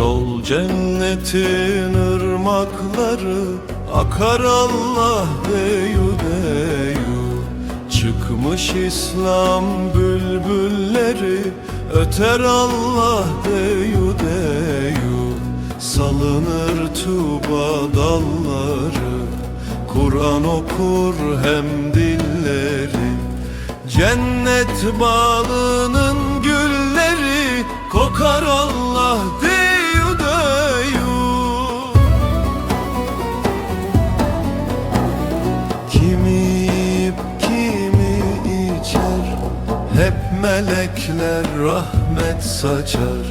Ol cennetin ırmakları Akar Allah deyu deyu. Çıkmış İslam bülbülleri Öter Allah deyu deyu. Salınır tuba dalları Kur'an okur hem dilleri. Cennet bağının gülleri Kokar Allah deyu melekler rahmet saçar.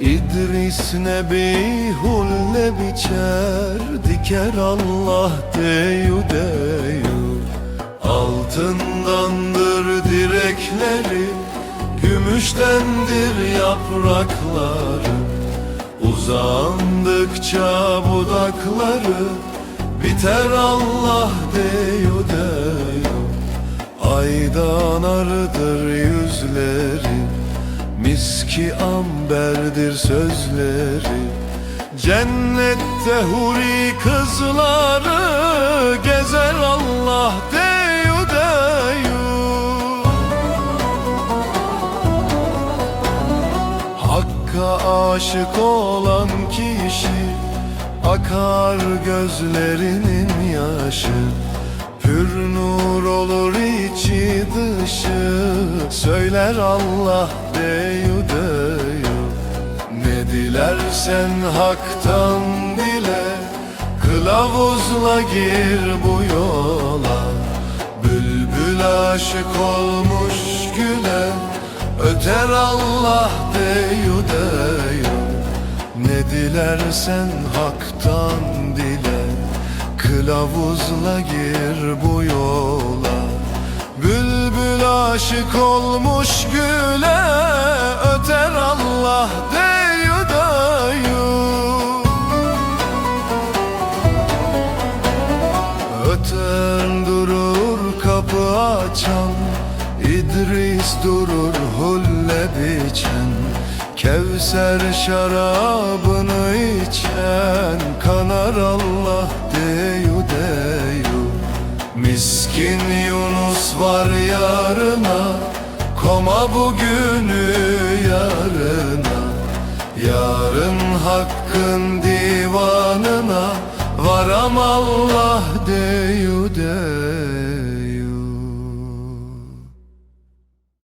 İdris Nebi hulle biçer. Diker Allah deyu deyu. Altındandır direkleri Gümüştendir yaprakları. Uzandıkça budakları Biter Allah deyu deyu Aydan arıdır yüzleri Miski amberdir sözleri. Cennette huri kızları Gezer Allah deyu deyu. Hakka aşık olan kişi Akar gözlerinin yaşı Pür nur olur içi dışı Söyler Allah deyu deyu. Ne dilersen haktan dile Kılavuzla gir bu yola. Bülbül aşık olmuş güle Öter Allah deyu deyu. Ne dilersen haktan dile Kılavuzla gir bu yola. Bülbül aşık olmuş güle Öter Allah deyu deyu Öten durur kapı açan İdris durur hulle biçen. Kevser şarabını içen Kanar Allah Miskin Yunus var yarına Koma bugünü yarına. Yarın hakkın divanına Varam Allah deyu